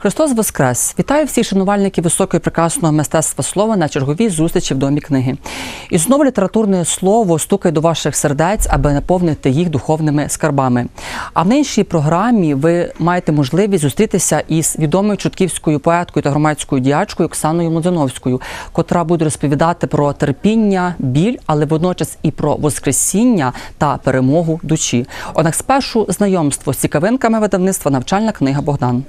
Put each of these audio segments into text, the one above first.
Христос Воскрес! Вітаю всіх шанувальників високої прекрасного мистецтва слова на черговій зустрічі в домі книги. І знову літературне слово стукає до ваших сердець, аби наповнити їх духовними скарбами. А в іншій програмі ви маєте можливість зустрітися із відомою чутківською поеткою та громадською діячкою Оксаною Млодзановською, котра буде розповідати про терпіння, біль, але водночас і про воскресіння та перемогу душі. Однак спершу знайомство з цікавинками видавництва навчальна книга Богдан.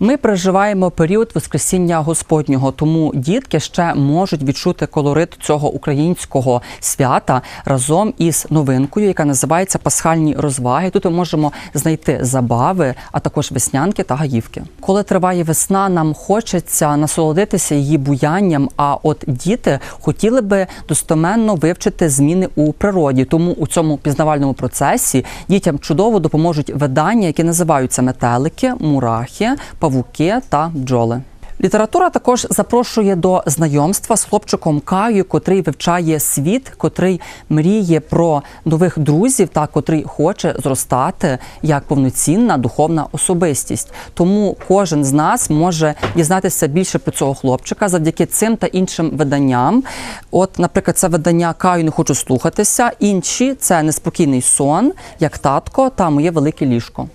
Ми переживаємо період Воскресіння Господнього, тому дітки ще можуть відчути колорит цього українського свята разом із новинкою, яка називається Пасхальні розваги. Тут ми можемо знайти забави, а також веснянки та гаївки. Коли триває весна, нам хочеться насолодитися її буянням. А от діти хотіли би достоменно вивчити зміни у природі. Тому у цьому пізнавальному процесі дітям чудово допоможуть видання, які називаються метелики, мурахи павуки та бджоли. Література також запрошує до знайомства з хлопчиком Каю, котрий вивчає світ, котрий мріє про нових друзів та котрий хоче зростати як повноцінна духовна особистість. Тому кожен з нас може дізнатися більше про цього хлопчика завдяки цим та іншим виданням. От, наприклад, це видання Каю не хочу слухатися. Інші це неспокійний сон, як татко та моє велике ліжко.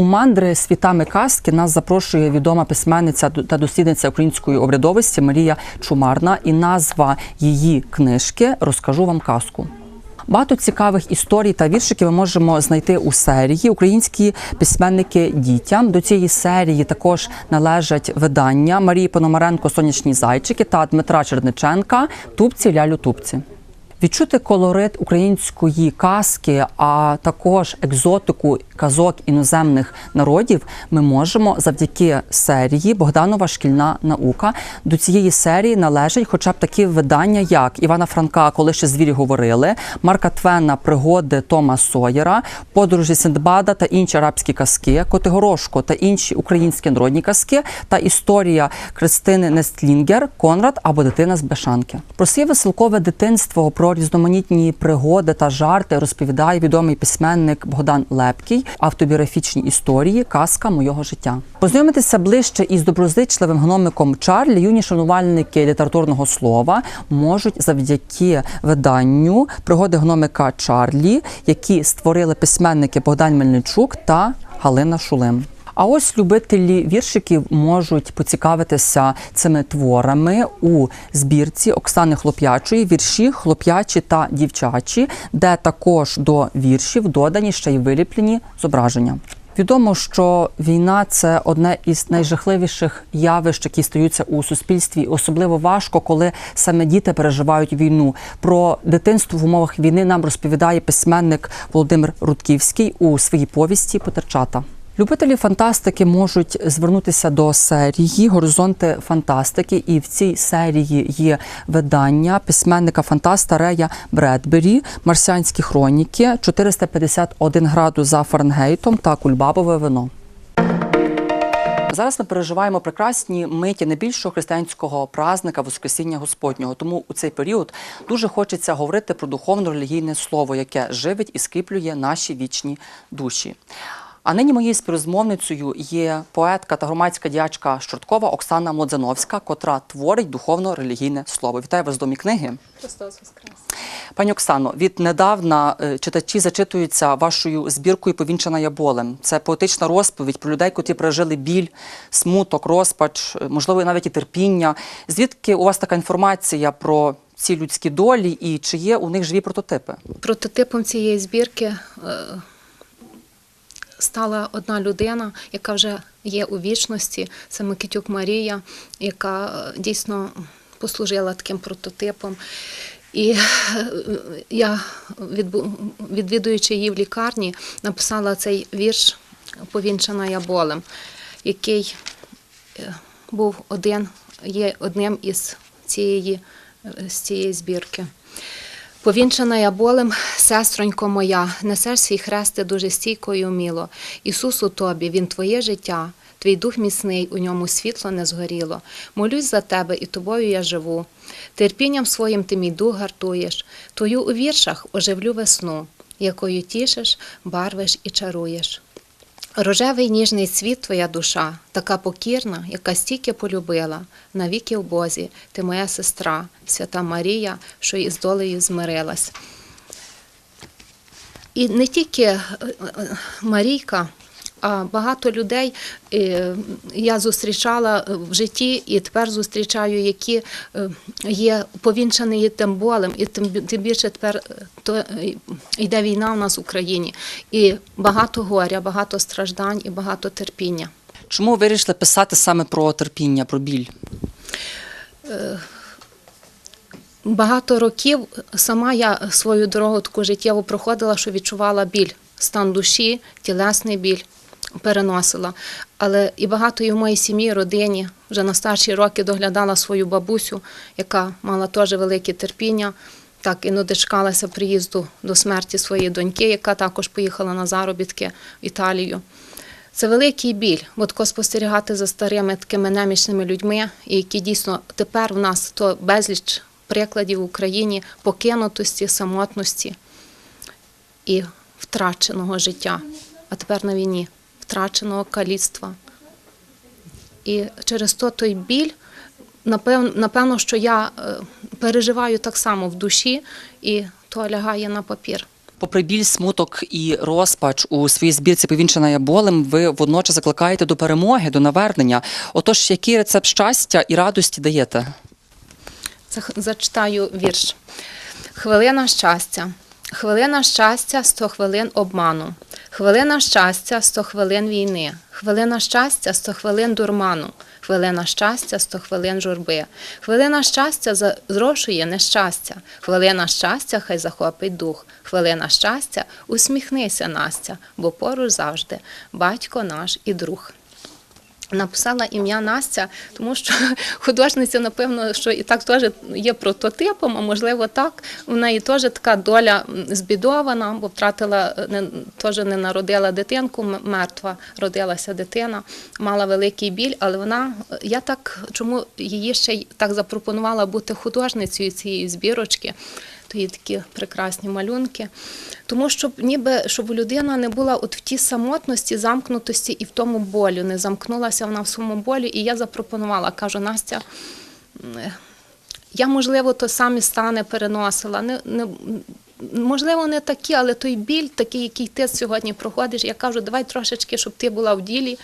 У мандри світами казки нас запрошує відома письменниця та дослідниця української обрядовості Марія Чумарна, і назва її книжки Розкажу вам казку. Багато цікавих історій та віршиків ми можемо знайти у серії Українські письменники дітям. До цієї серії також належать видання Марії Пономаренко Сонячні зайчики та Дмитра Черниченка Тупці лялю тупці. Відчути колорит української казки, а також екзотику казок іноземних народів, ми можемо завдяки серії Богданова шкільна наука. До цієї серії належать, хоча б такі видання, як Івана Франка, коли ще звірі говорили, Марка Твена, пригоди Тома Сойера, подорожі Синдбада та інші арабські казки, Котигорошко та інші українські народні казки та історія Кристини Нестлінгер, Конрад або дитина з Бешанки. Про своє веселкове дитинство, про різноманітні пригоди та жарти розповідає відомий письменник Богдан Лепкий, автобіографічні історії, казка мого життя. Познайомитися ближче із доброзичливим гномиком Чарлі юні шанувальники літературного слова можуть завдяки виданню пригоди гномика Чарлі, які створили письменники Богдан Мельничук та Галина Шулим. А ось любителі віршиків можуть поцікавитися цими творами у збірці Оксани Хлоп'ячої вірші хлоп'ячі та дівчачі, де також до віршів додані ще й виліплені зображення. Відомо, що війна це одне із найжахливіших явищ, які стаються у суспільстві. Особливо важко, коли саме діти переживають війну. Про дитинство в умовах війни нам розповідає письменник Володимир Рудківський у своїй повісті Потерчата. Любителі фантастики можуть звернутися до серії Горизонти фантастики, і в цій серії є видання письменника фантаста Рея Бредбері, Марсіанські хроніки, 451 градус за Фаренгейтом та Кульбабове вино. Зараз ми переживаємо прекрасні миті найбільшого християнського празника Воскресіння Господнього. Тому у цей період дуже хочеться говорити про духовно-релігійне слово, яке живить і скріплює наші вічні душі. А нині моєю співрозмовницею є поетка та громадська діячка Щорткова Оксана Млодзановська, котра творить духовно-релігійне слово. Вітаю вас в домі книги. Христос Воскрес! Пані Оксано, віднедавна е, читачі зачитуються вашою збіркою Повінчана я болем. Це поетична розповідь про людей, котрі пережили біль, смуток, розпач, е, можливо, навіть і терпіння. Звідки у вас така інформація про ці людські долі і чи є у них живі прототипи? Прототипом цієї збірки е, стала одна людина, яка вже є у вічності. Це Микитюк Марія, яка е, дійсно послужила таким прототипом. І е, я, відвідуючи її в лікарні, написала цей вірш Повінчана я болем, який е, був один, є одним із цієї, з цієї збірки. Повінчана я болем, сестронько моя, несеш свій хрести дуже стійко і уміло. Ісус у тобі, Він твоє життя, твій дух міцний, у ньому світло не згоріло. Молюсь за тебе, і тобою я живу. Терпінням своїм ти мій дух гартуєш, твою у віршах оживлю весну, якою тішиш, барвиш і чаруєш. Рожевий ніжний цвіт твоя душа, така покірна, яка стільки полюбила, навіки в Бозі, ти моя сестра, свята Марія, що із долею змирилась. І не тільки е, е, Марійка, а багато людей е, я зустрічала в житті і тепер зустрічаю, які е, є повінчані тим болем, і тим, тим більше тепер е, то е, йде війна в нас в Україні. І багато горя, багато страждань і багато терпіння. Чому вирішили писати саме про терпіння, про біль? Багато років сама я свою дорогу таку життєву проходила, що відчувала біль, стан душі, тілесний біль переносила. Але і багато і в моїй сім'ї, родині вже на старші роки доглядала свою бабусю, яка мала теж велике терпіння. Так і не приїзду до смерті своєї доньки, яка також поїхала на заробітки в Італію. Це великий біль, бо тако спостерігати за старими такими немічними людьми, які дійсно тепер в нас то безліч прикладів в Україні покинутості, самотності і втраченого життя, а тепер на війні втраченого каліцтва. І через то той біль, напевно, напевно, що я е, переживаю так само в душі, і то лягає на папір. Попри біль, смуток і розпач у своїй збірці повінчана я болем, ви водночас закликаєте до перемоги, до навернення. Отож, який рецепт щастя і радості даєте? Зачитаю вірш. Хвилина щастя. Хвилина щастя 100 хвилин обману. Хвилина щастя 100 хвилин війни. Хвилина щастя 100 хвилин дурману. Хвилина щастя 100 хвилин журби. Хвилина щастя зрошує нещастя. Хвилина щастя хай захопить дух. Хвилина щастя усміхнися, Настя, бо поруч завжди батько наш і друг. Написала ім'я Настя, тому що художниця, напевно, що і так теж є прототипом, а можливо так. У неї теж така доля збідована, бо втратила, е, не, теж не народила дитинку, мертва, родилася дитина, мала великий біль, але вона, е, я так, чому її ще так запропонувала бути художницею цієї збірочки, то є такі прекрасні малюнки. Тому щоб ніби щоб людина не була от в тій самотності, замкнутості і в тому болю, не замкнулася вона в своєму болі. І я запропонувала, кажу, Настя, я, можливо, то самі стани переносила. Не, не, можливо, не такі, але той біль, такий, який ти сьогодні проходиш, я кажу, давай трошечки, щоб ти була в ділі.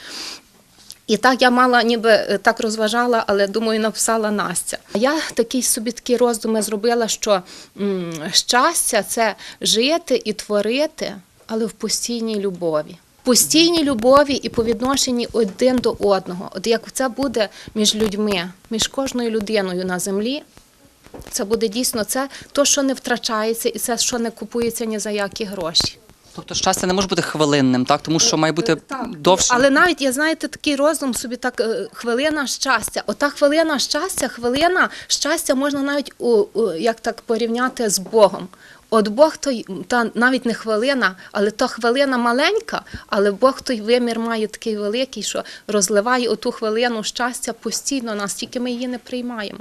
І так я мала, ніби е, так розважала, але думаю, написала Настя. Я такий собі такі роздуми зробила, що м, щастя це жити і творити, але в постійній любові. Постійній любові і по відношенні один до одного. От як це буде між людьми, між кожною людиною на землі, це буде дійсно це, то, що не втрачається, і це, що не купується ні за які гроші. Тобто щастя не може бути хвилинним, так тому що має бути довше. Але навіть я знаєте, такий роздум собі так е, хвилина щастя. Ота хвилина щастя, хвилина щастя можна навіть у, у як так порівняти з Богом. От Бог той, та навіть не хвилина, але та хвилина маленька, але Бог той вимір має такий великий, що розливає оту хвилину щастя постійно нас, тільки ми її не приймаємо.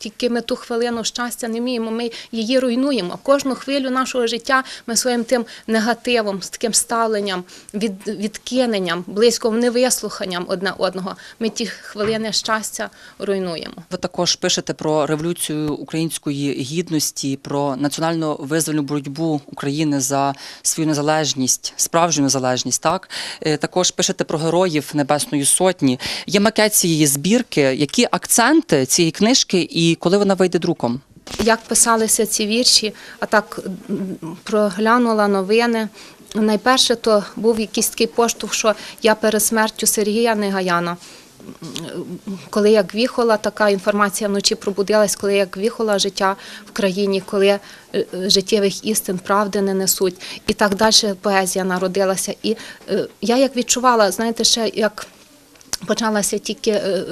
Тільки ми ту хвилину щастя не вміємо, ми її руйнуємо. Кожну хвилю нашого життя ми своїм тим негативом, з таким ставленням, від, відкиненням, близько невислуханням одне одного. Ми ті хвилини щастя руйнуємо. Ви також пишете про революцію української гідності, про національно визвольну боротьбу України за свою незалежність, справжню незалежність. Так Е, також пишете про героїв Небесної Сотні. Є макет цієї збірки. Які акценти цієї книжки і коли вона вийде друком? Як писалися ці вірші, а так проглянула новини. Найперше то був якийсь такий поштовх, що я перед смертю Сергія Негаяна. Коли як віхола, така інформація вночі пробудилась, коли як віхола життя в країні, коли е, життєвих істин правди не несуть, і так далі поезія народилася. І е, я як відчувала, знаєте, ще як почалася тільки е, е,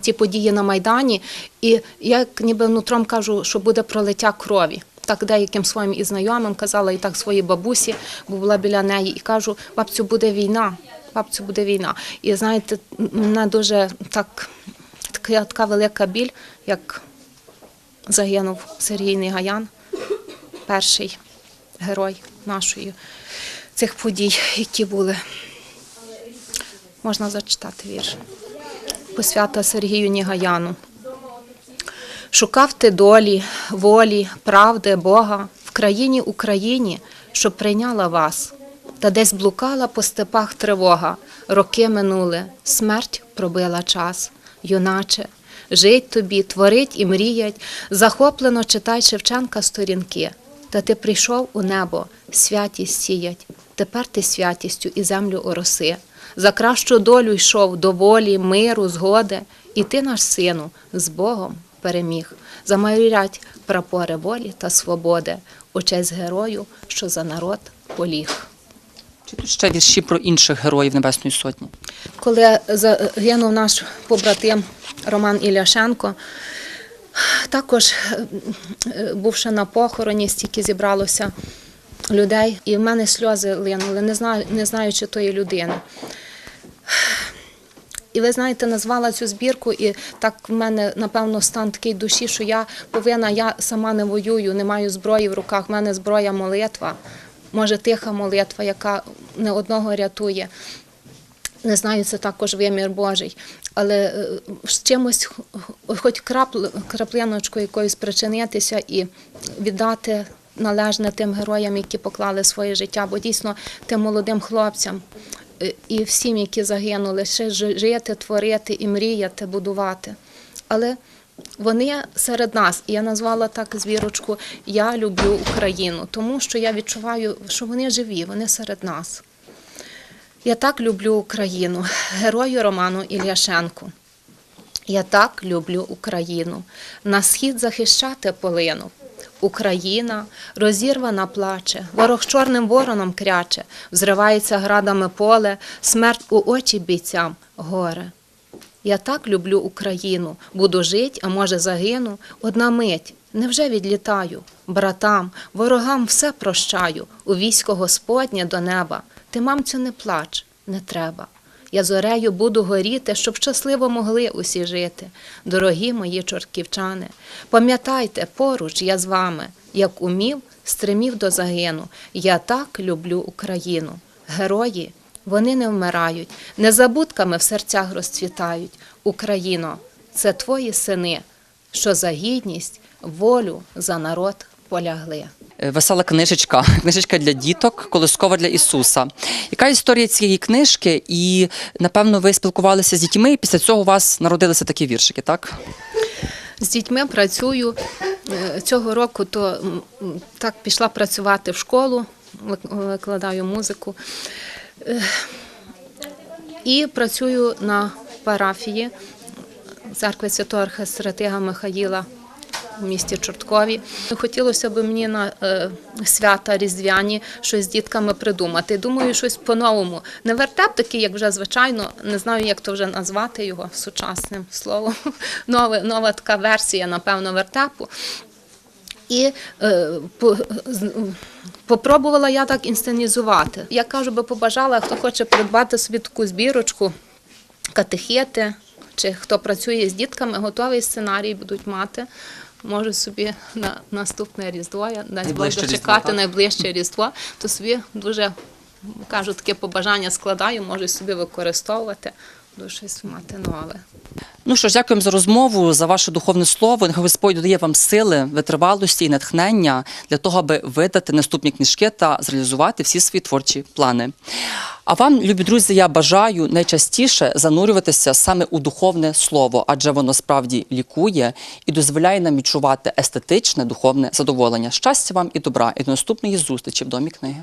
ці події на Майдані, і я ніби нутром кажу, що буде пролиття крові. Так деяким своїм і знайомим казала, і так своїй бабусі, бо була біля неї, і кажу, бабцю, буде війна, бабцю, буде війна. І знаєте, мене дуже так, така, така велика біль, як загинув Сергій Негаян, перший герой нашої цих подій, які були. Можна зачитати вірш. Посвята Сергію Нігаяну. Шукав ти долі, волі, правди, Бога в країні Україні, що прийняла вас, та десь блукала по степах тривога. Роки минули, смерть пробила час. Юначе, жить тобі, творить і мріять, захоплено читай Шевченка сторінки. Та ти прийшов у небо, святість сіять. Тепер ти святістю і землю ороси. За кращу долю йшов до волі, миру, згоди, і ти, наш сину, з Богом переміг. Замайорять прапори волі та свободи, у честь герою, що за народ поліг. Чи тут ще вірші про інших героїв Небесної Сотні? Коли загинув наш побратим Роман Ілляшенко, також е, е, бувши на похороні, стільки зібралося людей, і в мене сльози линули, не знаю, не знаючи тої людини. І ви знаєте, назвала цю збірку, і так в мене напевно стан такий душі, що я повинна, я сама не воюю, не маю зброї в руках. в мене зброя молитва, може тиха молитва, яка не одного рятує. Не знаю, це також вимір Божий, але е, з чимось, хоч крапл, краплиночку якоюсь причинитися і віддати належне тим героям, які поклали своє життя, бо дійсно тим молодим хлопцям е, і всім, які загинули, ще жити, творити і мріяти, будувати. Але вони серед нас, і я назвала так звірочку Я люблю Україну, тому що я відчуваю, що вони живі, вони серед нас. Я так люблю Україну, герою Роману Ільяшенку. Я так люблю Україну. На схід захищати полинув. Україна розірвана плаче, ворог чорним вороном кряче, взривається градами поле, смерть у очі бійцям горе. Я так люблю Україну, буду жить, а може загину. Одна мить, невже відлітаю? Братам, ворогам все прощаю, у військо Господнє до неба. Ти, мамцю, не плач, не треба. Я зорею буду горіти, щоб щасливо могли усі жити. Дорогі мої чортківчани, пам'ятайте, поруч я з вами, як умів, стримів до загину. Я так люблю Україну. Герої, вони не вмирають, незабудками в серцях розцвітають. Україно, це твої сини, що за гідність, волю за народ полягли. Е, Весела книжечка, книжечка для діток, колискова для Ісуса. Яка історія цієї книжки? І напевно ви спілкувалися з дітьми, і після цього у вас народилися такі віршики, так? З дітьми працюю Е, цього року, то так пішла працювати в школу, викладаю музику. Е, І працюю на парафії церкви Святого Архистратига Михаїла в місті Чорткові. Хотілося б мені на е, свята різдвяні щось з дітками придумати. Думаю, щось по-новому. Не вертеп такий, як вже звичайно, не знаю, як то вже назвати його сучасним словом. Нова, нова така версія, напевно, вертепу. І е, по, попробувала я так інсценізувати. Я кажу, би побажала, хто хоче придбати собі таку збірочку, катехети, чи хто працює з дітками, готовий сценарій будуть мати. Може собі на наступне різдво, я дасть Бог Найближче дочекати найближче різдво, то собі дуже кажу, таке побажання складаю, можу собі використовувати, буду щось мати нове. Ну що ж, дякуємо за розмову, за ваше духовне слово. Нехай Господь додає вам сили, витривалості і натхнення для того, аби видати наступні книжки та зреалізувати всі свої творчі плани. А вам, любі друзі, я бажаю найчастіше занурюватися саме у духовне слово, адже воно справді лікує і дозволяє нам відчувати естетичне духовне задоволення. Щастя вам і добра, і до наступної зустрічі в домі книги.